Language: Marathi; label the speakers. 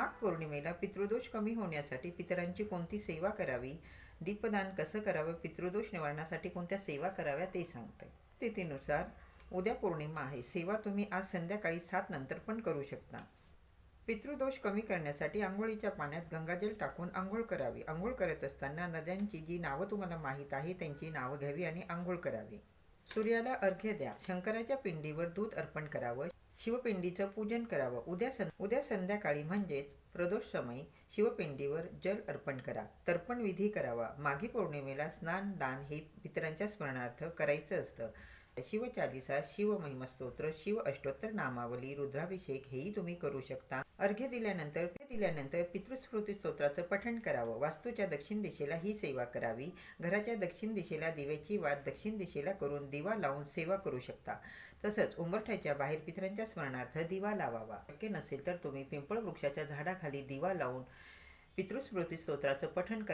Speaker 1: माघ पौर्णिमेला पितृदोष कमी होण्यासाठी पितरांची कोणती सेवा करावी? दीपदान कसं करावं? पितृदोष निवारणासाठी कोणत्या सेवा कराव्या ते सांगते. तिथीनुसार उद्या पौर्णिमा आहे. सेवा तुम्ही आज संध्याकाळी सात नंतर पण करू शकता. पितृदोष कमी करण्यासाठी आंघोळीच्या पाण्यात गंगाजल टाकून आंघोळ करावी. आंघोळ करत असताना नद्यांची जी नावं तुम्हाला माहीत आहे त्यांची नावं घ्यावी आणि आंघोळ करावी. सूर्याला अर्घ्य द्या. शंकराच्या पिंडीवर दूध अर्पण करावं. शिवपिंडीचं पूजन करावं. उद्या सं उद्या संध्याकाळी म्हणजेच प्रदोष समय शिवपिंडीवर जल अर्पण करा. तर्पण विधी करावा. माघी पौर्णिमेला स्नान दान हे पितरांच्या स्मरणार्थ करायचं असतं. शिवचालिसा शिव महिमस्तोत्र शिव अष्टोत्तर नामावली रुद्राभिषेक हेही तुम्ही करू शकता. अर्घ्य दिल्यानंतर दिल्यानंतर पितृस्मृती स्तोत्राचं पठण करावं. वास्तूच्या दक्षिण दिशेला ही सेवा करावी. घराच्या दक्षिण दिशेला दिव्याची वाद दक्षिण दिशेला करून दिवा लावून सेवा करू शकता. तसंच उंबरठ्याच्या बाहेर पितरांच्या स्मरणार्थ दिवा लावावा. शक्य नसेल तर तुम्ही पिंपळ वृक्षाच्या झाडाखाली दिवा लावून पितृस्मृती स्तोत्राचं पठण करा.